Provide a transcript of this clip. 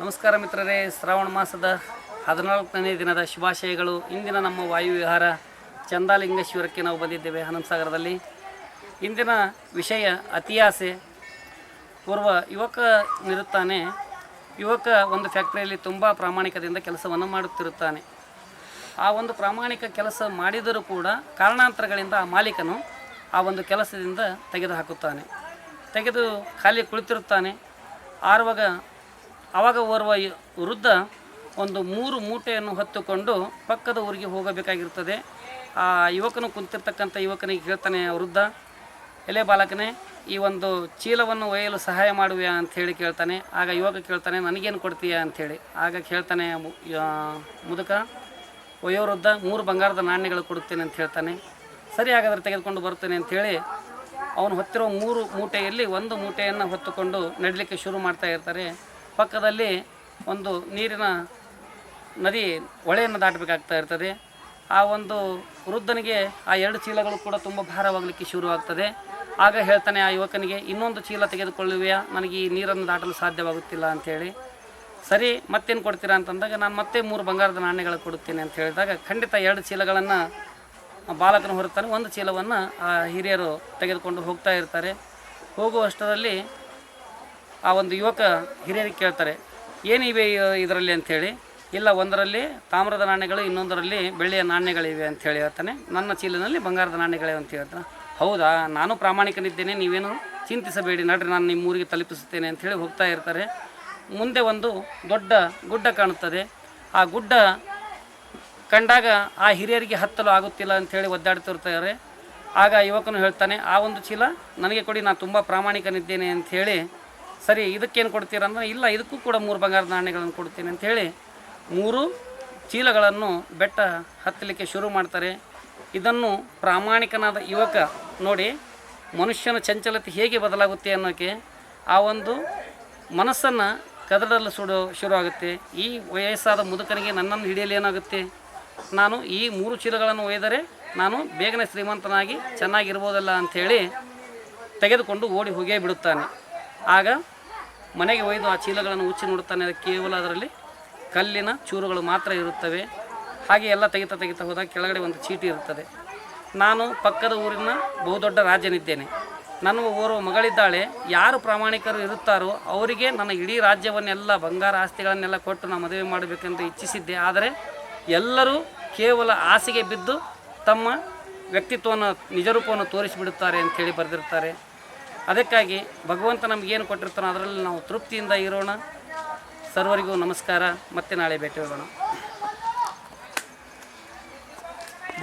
ನಮಸ್ಕಾರ ಮಿತ್ರರೇ, ಶ್ರಾವಣ ಮಾಸದ ಹದಿನಾಲ್ಕನೇ ದಿನದ ಶುಭಾಶಯಗಳು. ಇಂದಿನ ನಮ್ಮ ವಾಯುವಿಹಾರ ಚಂದಾಲಿಂಗೇಶ್ವರಕ್ಕೆ ನಾವು ಬಂದಿದ್ದೇವೆ ಹನುಮಸಾಗರದಲ್ಲಿ. ಇಂದಿನ ವಿಷಯ ಅತಿಯಾಸೆ. ಪೂರ್ವ ಯುವಕನಿರುತ್ತಾನೆ ಯುವಕ ಒಂದು ಫ್ಯಾಕ್ಟ್ರಿಯಲ್ಲಿ ತುಂಬ ಪ್ರಾಮಾಣಿಕದಿಂದ ಕೆಲಸವನ್ನು ಮಾಡುತ್ತಿರುತ್ತಾನೆ. ಆ ಒಂದು ಪ್ರಾಮಾಣಿಕ ಕೆಲಸ ಮಾಡಿದರೂ ಕೂಡ ಕಾರಣಾಂತರಗಳಿಂದ ಆ ಮಾಲೀಕನು ಆ ಒಂದು ಕೆಲಸದಿಂದ ತೆಗೆದು ಹಾಕುತ್ತಾನೆ ತೆಗೆದು ಖಾಲಿ ಕುಳಿತಿರುತ್ತಾನೆ. ಆರುವಾಗ ಆವಾಗ ಓರ್ವ ವೃದ್ಧ ಒಂದು ಮೂರು ಮೂಟೆಯನ್ನು ಹೊತ್ತುಕೊಂಡು ಪಕ್ಕದ ಊರಿಗೆ ಹೋಗಬೇಕಾಗಿರ್ತದೆ ಆ ಯುವಕನು ಕುಂತಿರ್ತಕ್ಕಂಥ ಯುವಕನಿಗೆ ಹೇಳ್ತಾನೆ, ವೃದ್ಧ, ಎಲೆ ಬಾಲಕನೇ, ಈ ಒಂದು ಚೀಲವನ್ನು ಒಯ್ಯಲು ಸಹಾಯ ಮಾಡುವೆ ಅಂತ ಹೇಳಿ ಕೇಳ್ತಾನೆ. ಆಗ ಯುವಕ ಕೇಳ್ತಾನೆ, ನನಗೇನು ಕೊಡ್ತೀಯ? ಅಂಥೇಳಿ ಆಗ ಕೇಳ್ತಾನೆ ಮುದುಕ ವಯೋವೃದ್ಧ ಮೂರು ಬಂಗಾರದ ನಾಣ್ಯಗಳು ಕೊಡುತ್ತೇನೆ ಅಂತ ಹೇಳ್ತಾನೆ. ಸರಿ, ಹಾಗಾದರೆ ತೆಗೆದುಕೊಂಡು ಬರ್ತೇನೆ ಅಂಥೇಳಿ ಅವನು ಹೊತ್ತಿರೋ ಮೂರು ಮೂಟೆಯಲ್ಲಿ ಒಂದು ಮೂಟೆಯನ್ನು ಹೊತ್ತುಕೊಂಡು ನಡಲಿಕ್ಕೆ ಶುರು ಮಾಡ್ತಾ ಇರ್ತಾರೆ. ಪಕ್ಕದಲ್ಲಿ ಒಂದು ನೀರಿನ ನದಿ ಹೊಳೆಯನ್ನು ದಾಟಬೇಕಾಗ್ತಾ ಇರ್ತದೆ. ಆ ಒಂದು ವೃದ್ಧನಿಗೆ ಆ ಎರಡು ಚೀಲಗಳು ಕೂಡ ತುಂಬ ಭಾರವಾಗಲಿಕ್ಕೆ ಶುರುವಾಗ್ತದೆ. ಆಗ ಹೇಳ್ತಾನೆ ಆ ಯುವಕನಿಗೆ, ಇನ್ನೊಂದು ಚೀಲ ತೆಗೆದುಕೊಳ್ಳುವೆಯಾ? ನನಗೆ ಈ ನೀರನ್ನು ದಾಟಲು ಸಾಧ್ಯವಾಗುತ್ತಿಲ್ಲ ಅಂಥೇಳಿ ಸರಿ, ಮತ್ತೇನು ಕೊಡ್ತೀರಾ? ಅಂತಂದಾಗ, ನಾನು ಮತ್ತೆ ಮೂರು ಬಂಗಾರದ ನಾಣ್ಯಗಳು ಕೊಡುತ್ತೇನೆ ಅಂತ ಹೇಳಿದಾಗ, ಖಂಡಿತ ಎರಡು ಚೀಲಗಳನ್ನು ಬಾಲಕನ ಹೊರತಾನೆ ಒಂದು ಚೀಲವನ್ನು ಆ ಹಿರಿಯರು ತೆಗೆದುಕೊಂಡು ಹೋಗ್ತಾ ಇರ್ತಾರೆ. ಹೋಗುವಷ್ಟರಲ್ಲಿ ಆ ಒಂದು ಯುವಕ ಹಿರಿಯರಿಗೆ ಕೇಳ್ತಾರೆ ಏನಿವೆ ಇದರಲ್ಲಿ? ಅಂಥೇಳಿ ಇಲ್ಲ, ಒಂದರಲ್ಲಿ ತಾಮ್ರದ ನಾಣ್ಯಗಳು, ಇನ್ನೊಂದರಲ್ಲಿ ಬೆಳ್ಳಿಯ ನಾಣ್ಯಗಳಿವೆ ಅಂತ ಹೇಳಿ ಹೇಳ್ತಾನೆ. ನನ್ನ ಚೀಲಿನಲ್ಲಿ ಬಂಗಾರದ ನಾಣ್ಯಗಳಿವೆ ಅಂತ ಹೇಳ್ತಾನೆ. ಹೌದಾ? ನಾನು ಪ್ರಾಮಾಣಿಕನಿದ್ದೇನೆ, ನೀವೇನು ಚಿಂತಿಸಬೇಡಿ. ನಡ್ರಿ, ನಾನು ನಿಮ್ಮ ಊರಿಗೆ ತಲುಪಿಸುತ್ತೇನೆ ಅಂಥೇಳಿ ಹೋಗ್ತಾ ಇರ್ತಾರೆ. ಮುಂದೆ ಒಂದು ದೊಡ್ಡ ಗುಡ್ಡ ಕಾಣುತ್ತದೆ. ಆ ಗುಡ್ಡ ಕಂಡಾಗ ಆ ಹಿರಿಯರಿಗೆ ಹತ್ತಲು ಆಗುತ್ತಿಲ್ಲ ಅಂಥೇಳಿ ಒದ್ದಾಡ್ತಿರ್ತಾರೆ ಆಗ ಯುವಕನು ಹೇಳ್ತಾನೆ, ಆ ಒಂದು ಚೀಲ ನನಗೆ ಕೊಡಿ ನಾನು ತುಂಬ ಪ್ರಾಮಾಣಿಕನಿದ್ದೇನೆ ಅಂಥೇಳಿ ಸರಿ, ಇದಕ್ಕೇನು ಕೊಡ್ತೀರ ಅಂದ್ರೆ, ಇಲ್ಲ, ಇದಕ್ಕೂ ಕೂಡ ಮೂರು ಬಂಗಾರದ ನಾಣ್ಯಗಳನ್ನು ಕೊಡ್ತೀನಿ ಅಂಥೇಳಿ ಮೂರು ಚೀಲಗಳನ್ನು ಬೆಟ್ಟ ಹತ್ತಲಿಕ್ಕೆ ಶುರು ಮಾಡ್ತಾರೆ. ಇದನ್ನು ಪ್ರಾಮಾಣಿಕನಾದ ಯುವಕ ನೋಡಿ, ಮನುಷ್ಯನ ಚಂಚಲತೆ ಹೇಗೆ ಬದಲಾಗುತ್ತೆ ಅನ್ನೋಕ್ಕೆ ಆ ಒಂದು ಮನಸ್ಸನ್ನು ಕದಡಲು ಸುಡೋ, ಶುರುವಾಗುತ್ತೆ. ಈ ವಯಸ್ಸಾದ ಮುದುಕನಿಗೆ ನನ್ನನ್ನು ಹಿಡಿಯಲು ಏನಾಗುತ್ತೆ? ನಾನು ಈ ಮೂರು ಚೀಲಗಳನ್ನು ಒಯ್ದರೆ ನಾನು ಬೇಗನೆ ಶ್ರೀಮಂತನಾಗಿ ಚೆನ್ನಾಗಿರ್ಬೋದಲ್ಲ ಅಂಥೇಳಿ ತೆಗೆದುಕೊಂಡು ಓಡಿ ಹೋಗೇ ಬಿಡುತ್ತಾನೆ. ಆಗ ಮನೆಗೆ ಒಯ್ದು ಆ ಚೀಲಗಳನ್ನು ಉಚ್ಚಿ ನೋಡುತ್ತಾನೆ ಕೇವಲ ಅದರಲ್ಲಿ ಕಲ್ಲಿನ ಚೂರುಗಳು ಮಾತ್ರ ಇರುತ್ತವೆ. ಹಾಗೆ ಎಲ್ಲ ತೆಗಿತಾ ತೆಗಿತಾ ಹೋದಾಗ ಕೆಳಗಡೆ ಒಂದು ಚೀಟಿ ಇರುತ್ತದೆ. ನಾನು ಪಕ್ಕದ ಊರಿನ ಬಹುದೊಡ್ಡ ರಾಜ್ಯನಿದ್ದೇನೆ. ನನ್ನ ಓರ್ವ ಮಗಳಿದ್ದಾಳೆ. ಯಾರು ಪ್ರಾಮಾಣಿಕರು ಇರುತ್ತಾರೋ ಅವರಿಗೆ ನನ್ನ ಇಡೀ ರಾಜ್ಯವನ್ನೆಲ್ಲ, ಬಂಗಾರ ಆಸ್ತಿಗಳನ್ನೆಲ್ಲ ಕೊಟ್ಟು ನಾನು ಮದುವೆ ಮಾಡಬೇಕೆಂದು ಇಚ್ಛಿಸಿದ್ದೆ. ಆದರೆ ಎಲ್ಲರೂ ಕೇವಲ ಆಸೆಗೆ ಬಿದ್ದು ತಮ್ಮ ವ್ಯಕ್ತಿತ್ವವನ್ನು, ನಿಜರೂಪವನ್ನು ತೋರಿಸಿಬಿಡುತ್ತಾರೆ ಅಂತೇಳಿ ಬರೆದಿರ್ತಾರೆ. ಅದಕ್ಕಾಗಿ ಭಗವಂತ ನಮಗೇನು ಕೊಟ್ಟಿರ್ತಾನೋ ಅದರಲ್ಲಿ ನಾವು ತೃಪ್ತಿಯಿಂದ ಇರೋಣ. ಸರ್ವರಿಗೂ ನಮಸ್ಕಾರ. ಮತ್ತೆ ನಾಳೆ ಭೇಟಿ ಹೋಗೋಣ.